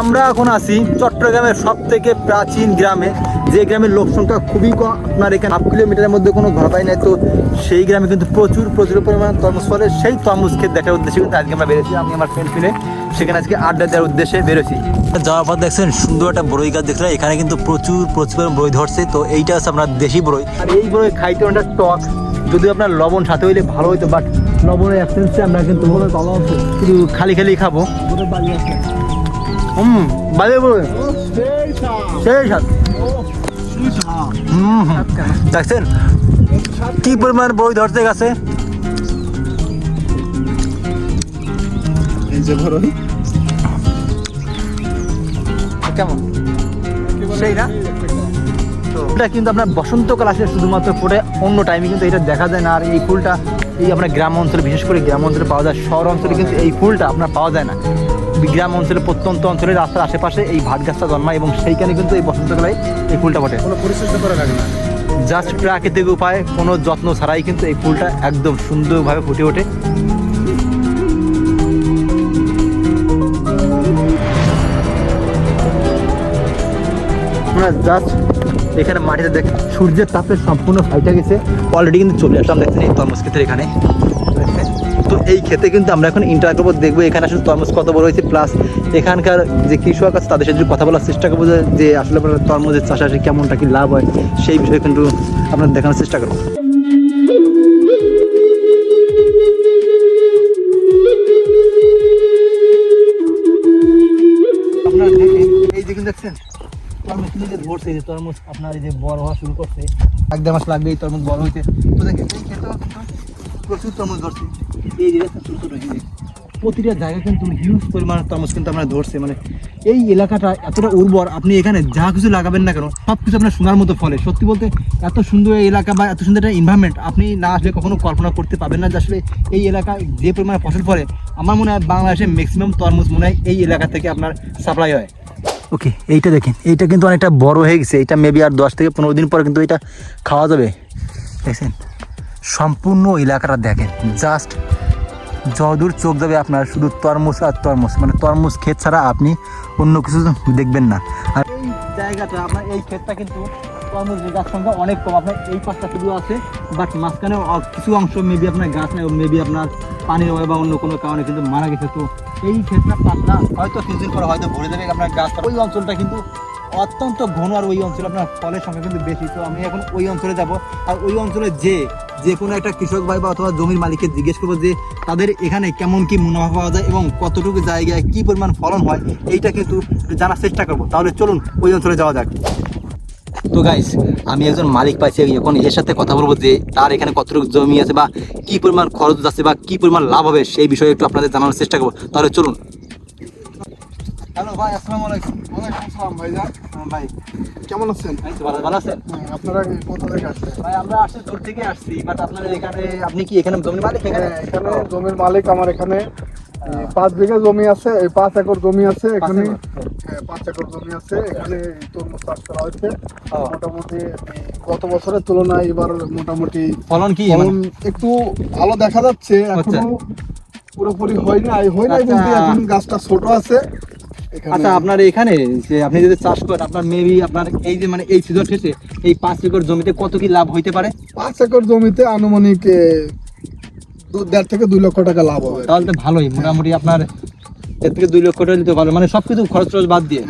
আমরা এখন আছি চট্টগ্রামের সব থেকে প্রাচীন গ্রামে। যে গ্রামের লোক সংখ্যা খুবই কম আপনার এখানে হাফ কিলোমিটারের মধ্যে কোনো ঘর পাই নাই তো সেই গ্রামে কিন্তু প্রচুর প্রচুর পরিমাণ তরমুজ ফলে সেই তরমুজ খেত দেখার উদ্দেশ্যে কিন্তু আজকে আমরা বেরোছি আমি আমার ফ্রেন্ড মিলে সেখানে আজকে আড্ডা দেওয়ার উদ্দেশ্যে বেরোছি যাওয়ার পর দেখছেন সুন্দর একটা বড়ই গাছ দেখলেন এখানে কিন্তু প্রচুর প্রচুর পরিমাণ বড়ই ধরছে তো এইটা হচ্ছে আপনার দেশি বড়ই। আর এই বড়ই খাইতে অনেকটা টক যদি আপনার লবণ সাথে হইলে ভালো হইতো বাট লবণের অ্যাবসেন্সে আমরা কিন্তু খালি খালি খাব। হুম বাজে বড়ই সেই স্বাদ। হুম। দেখছেন? কি পরিমাণ বই ধরতে গেছে? কেমন? সেই না? এটা কিন্তু আপনার বসন্তকাল আসলে শুধুমাত্র ফোটে অন্য টাইমে কিন্তু এটা দেখা যায় না। আর এই ফুলটা এই আপনার গ্রাম অঞ্চলে বিশেষ করে গ্রাম অঞ্চলে পাওয়া যায় শহর অঞ্চলে কিন্তু এই ফুলটা আপনার পাওয়া যায় না। গ্রাম অঞ্চলে প্রত্যন্ত অঞ্চলে রাস্তার আশেপাশে এই ভাট গাছটা জন্মায় এবং সেইখানে কিন্তু এই বসন্তকালে এই ফুলটা ফোটে কোনো পরিচর্যা করা লাগে না। জাস্ট প্রাকৃতিক উপায়ে কোনো যত্ন ছাড়াই কিন্তু এই ফুলটা একদম সুন্দরভাবে ফুটে ওঠে। আমরা জাস্ট এখানে মাটিতে দেখ সূর্যের তাপে সম্পূর্ণ ফাইটা গেছে। অলরেডি কিন্তু চলে আসলাম দেখছেন এই তরমুজ ক্ষেতের এখানে? তো এই ক্ষেতে কিন্তু আমরা এখন ইন্টার করব, দেখব এখানে আসলে তরমুজ কত বড় হয়েছে প্লাস এখানকার যে কৃষক আছে, তাদের সাথে কথা বলার চেষ্টা করব যে- আসলে তরমুজের চাষে আসে কেমনটা কি লাভ হয়, সেই বিষয়ে কিন্তু আপনার দেখানোর চেষ্টা করব। তরমুজ আপনার এই যে বড় হওয়া শুরু করছে, এক দেড় মাস লাগবে এই তরমুজ বড় হইতে। তো দেখেন, এই ক্ষেত্রেও কিন্তু প্রচুর তরমুজ ধরছে। এই যে ছোট ছোট প্রতিটা জায়গায় কিন্তু হিউজ পরিমাণ তরমুজ কিন্তু আমরা ধরছে। মানে এই এলাকাটা এতটা উর্বর, আপনি এখানে যা কিছু লাগাবেন না কেন সব কিছু আপনার সোনার মতো ফলে। সত্যি বলতে এত সুন্দর এই এলাকা বা এত সুন্দর একটা এনভায়রনমেন্ট আপনি না আসলে কখনো কল্পনা করতে পারবেন না যে আসলে এই এলাকায় যে পরিমাণে ফসল ফলে, আমার মনে হয় বাংলাদেশে ম্যাক্সিমাম তরমুজ মনে হয় এই এলাকা থেকে আপনার সাপ্লাই হয়। ওকে এইটা দেখেন, এইটা কিন্তু অনেকটা বড় হয়ে গেছে। এটা মেবি আর দশ থেকে পনেরো দিন পরে কিন্তু এটা খাওয়া যাবে। দেখছেন, সম্পূর্ণ এলাকাটা দেখেন জাস্ট যদূর চোখ যাবে আপনার শুধু তরমুজ আর তরমুজ। মানে তরমুজ ক্ষেত ছাড়া আপনি অন্য কিছু দেখবেন না। আর এই জায়গাটা, আপনার এই ক্ষেতটা কিন্তু তরমুজ গাছ সংখ্যা অনেক কম। আপনার এই পাশটা শুধু আছে বাট মাঝখানে কিছু অংশ মেবি আপনার গাছ নেই মেবি আপনার পানির অভাবে বা অন্য কোনো কারণে কিন্তু মারা গেছে। তো এই ক্ষেতটা পাতলা, হয়তো কিছুদিন পরে হয়তো ভরে যাবে আপনার গাছ। ওই অঞ্চলটা কিন্তু অত্যন্ত ঘন আর ওই অঞ্চলে আপনার ফলের সংখ্যা কিন্তু বেশি। তো আমি এখন ওই অঞ্চলে যাব। আর ওই অঞ্চলে যে যে কোনো একটা কৃষক ভাই বা অথবা জমির মালিককে জিজ্ঞেস করব যে, তাদের এখানে কেমন কি মুনাফা পাওয়া যায় এবং কতটুকু জায়গায় কি পরিমাণ ফলন হয়, এইটা কিন্তু জানার চেষ্টা করব। তাহলে চলুন ওই অঞ্চলে যাওয়া যাক। তো গাইস আমি একজন মালিক পাইছি, এখন এর সাথে কথা বলব যে, তার এখানে কতটুকু জমি আছে বা কি পরিমাণ খরচ আছে বা কি পরিমাণ লাভ হবে সেই বিষয়ে একটু আপনাদের জানানোর চেষ্টা করব। তাহলে চলুন। হ্যালো ভাই আসসালামু আলাইকুম। ওয়ালাইকুম আসসালাম ভাইজান। ভাই। কেমন আছেন? ভালো ভালো আছেন? হ্যাঁ, আপনারা কোথা থেকে আসছেন? ভাই আমরা আসলে দূর থেকে আসছি বাট আপনাদের এখানে আপনি কি এখানে জমি মালিক এখানে হ্যাঁ, এখানে জমির মালিক আমার এখানে। পাঁচ বিঘা জমি আছে এই পাঁচ একর জমি আছে এখানে। হ্যাঁ, পাঁচ একর জমি আছে এখানে তরমুজ চাষ করা হয়েছে মোটামুটি গত বছরের তুলনায় এবার মোটামুটি ফলন কি একটু ভালো দেখা যাচ্ছে এখনও পুরোপুরি হয় নাই হয় নাই আচ্ছা। বলতে এখন গাছটা ছোট আছে। আচ্ছা আপনার এখানে যে আপনি যদি চাষ করেন আপনার মেবি আপনার এই যে মানে এই সিজন শেষে এই পাঁচ একর জমিতে কত কি লাভ হইতে পারে? পাঁচ একর জমিতে আনুমানিক দেড় থেকে দুই লক্ষ টাকা লাভ হবে। তাহলে তো ভালোই। মোটামুটি আপনার এর থেকে দুই লক্ষ টাকা মানে সবকিছু খরচ টরচ বাদ দিয়ে।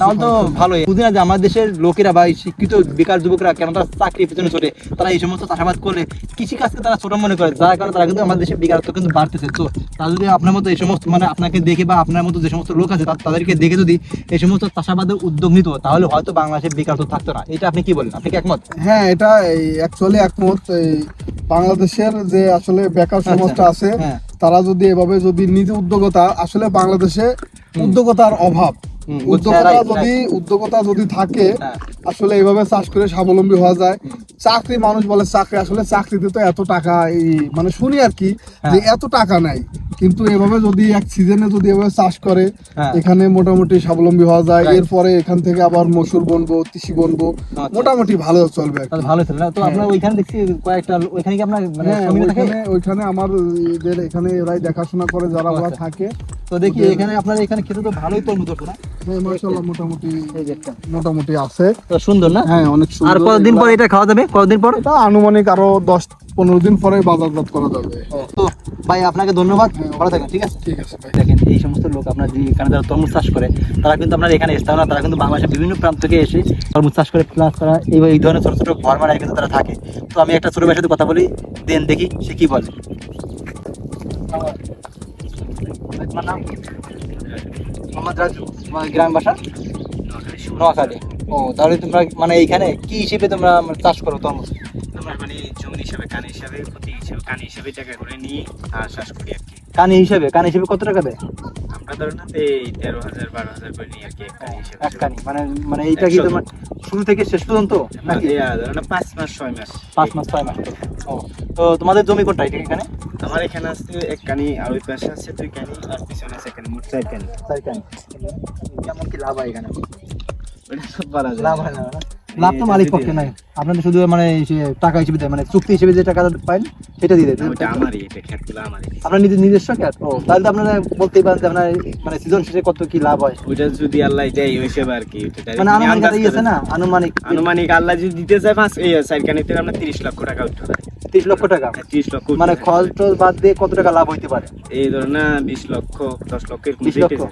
তাহলে তো ভালোই। বুঝি না যে আমার দেশের লোকেরা বা শিক্ষিত বেকার যুবকরা কেন তারা চাকরির পিছনে ছোটে? তারা এই সমস্ত চাষাবাদ করলে কৃষি কাজকে তারা ছোট মনে করে। যার কারণে তারা কিন্তু আমাদের দেশে বেকারত্ব কিন্তু বাড়তেছে। তো তারা যদি আপনার মতো এই সমস্ত মানে আপনাকে দেখে বা আপনার মতো যে সমস্ত লোক আছে তাদেরকে দেখে যদি এই সমস্ত চাষাবাদের উদ্যোগ নিত তাহলে হয়তো বাংলাদেশে বেকারত্ব থাকতো না। এটা আপনি কি বলেন? আপনি কি একমত? হ্যাঁ এটা অ্যাকচুয়ালি একমত। বাংলাদেশের যে আসলে বেকার সমস্যা আছে হ্যাঁ। তারা যদি এভাবে যদি নিজে উদ্যোগতা আসলে বাংলাদেশে উদ্যোগতার অভাব। উদ্যোগতা যদি উদ্যোগতা যদি থাকে হ্যাঁ। আসলে এইভাবে চাষ করে স্বাবলম্বী হওয়া যায়। চাকরি মানুষ বলে চাকরি আসলে চাকরিতে তো এত টাকা এই মানে শুনি আর কি যে হ্যাঁ। এত টাকা নাই। কিন্তু এভাবে যদি এক সিজনে যদি এভাবে চাষ করে হ্যাঁ। এখানে মোটামুটি স্বাবলম্বী হওয়া যায়। এরপরে এখান থেকে আবার মসুর বনবো তিসি বনবো আচ্ছা। মোটামুটি ভালো চলবে ভালো না? তো আপনার ওইখানে দেখছি কয়েকটা ওইখানে কি আপনার মানে ওইখানে ওইখানে আমার এদের এখানে এরাই দেখাশোনা করে যারা ওরা আচ্ছা। থাকে। তো দেখি এখানে আপনার এখানে খেতে তো ভালোই তরমুজ না? হ্যাঁ মাশাআল্লাহ মোটামুটি এই যে মোটামুটি আছে। সুন্দর না? হ্যাঁ অনেক আর কতদিন পর এটা খাওয়া যাবে? কতদিন পর? এটা আনুমানিক আরও দিন পরে বাজারজাত করা যাবে। তো ভাই আপনাকে ধন্যবাদ। ভালো থাকেন ঠিক আছে? ঠিক আছে ভাই। দেখেন এই সমস্ত লোক আপনার যে এখানে যারা তরমুজ চাষ করে তারা কিন্তু আপনার এখানে স্থান না তারা কিন্তু বাংলাদেশের বিভিন্ন প্রান্ত থেকে এসে তরমুজ চাষ করে প্লাস তারা এই এই ধরনের ছোটো ছোটো ঘর বানায় কিন্তু তারা থাকে। তো আমি একটা ছোটো ভাইয়ের সাথে কথা বলি দেন দেখি সে কি বলে। তোমার নাম মোহাম্মদ রাজু তোমার গ্রাম বাসা নোয়াখালী ও তাহলে তোমরা মানে এইখানে কি হিসেবে তোমরা মানে চাষ করো তরমুজ? আমরা মানে জমি হিসাবে কানি হিসাবে প্রতি হিসাবে কানি হিসাবে টাকা করে নিয়ে আর চাষ করি আর কি। কানি হিসেবে কানি হিসেবে কত টাকা দেয়? আমরা ধরুন না এই তেরো হাজার বারো হাজার করে নিই আর কি এক কানি হিসাবে। এক কানি মানে মানে এইটা কি তোমার শুরু থেকে শেষ পর্যন্ত? নাকি? এই, না পাঁচ মাস ছয় মাস। পাঁচ মাস ছয় মাস। ও তো তোমাদের জমি কোনটা এটা এখানে? আমার এখানে আছে এক কানি আর ওই পাশে আছে দুই কানি আর পিছনে আছে এখানে মোট চার কানি। চার কানি। কেমন কি লাভ হয় এখানে? লাভ না। হয় না না? তো মালিক পক্ষে নাই। আপনাদের শুধু মানে টাকা হিসেবে দেয় মানে চুক্তি হিসেবে যে টাকা সেটা দিয়ে দেয়। না, আপনার নিজের নিজস্ব খ্যাত ও তাহলে তো আপনারা বলতেই পারেন যে আপনার মানে সিজন শেষে কত কি লাভ হয়। ওইটা যদি আল্লাহ দেয় হিসেবে আর কি মানে আনুমানিক আন্দাজ একটা ইয়ে আছে না আনুমানিক আনুমানিক আল্লাহ যদি দিতে চায় পাঁচ এই চার কানিতে আমরা তিরিশ লক্ষ টাকা উঠতে পারে। তিরিশ লক্ষ টাকা? তিরিশ লক্ষ মানে খরচ বাদ দিয়ে কত টাকা লাভ হইতে পারে? এই ধরুন না বিশ লক্ষ দশ লক্ষ এরকম লক্ষ?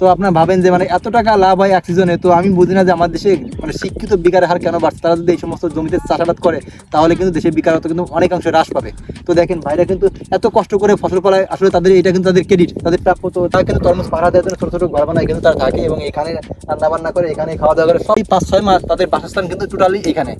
তো আপনার ভাবেন যে মানে এত টাকা লাভ হয় এক সিজনে তো আমি বুঝি না যে আমার দেশে মানে শিক্ষিত বেকারের হার কেন বাড়ছে? তারা যদি এই সমস্ত জমিতে চাষাবাদ করে, তাহলে কিন্তু দেশের বেকারত্ব কিন্তু অনেকাংশে হ্রাস পাবে। তো দেখেন, ভাইরা কিন্তু এত কষ্ট করে ফসল ফলায়, আসলে তাদের, এটা কিন্তু তাদের ক্রেডিট তাদের প্রাপ্য, তো তারা কিন্তু তরমুজ পাহারা দেওয়ার জন্য ছোটো ছোটো ঘর বানায় কিন্তু তারা থাকে এবং এখানে রান্না বান্না করে, এখানে খাওয়া দাওয়া করে, সবই পাঁচ ছয় মাস তাদের বাসস্থান কিন্তু টোটালি এখানে।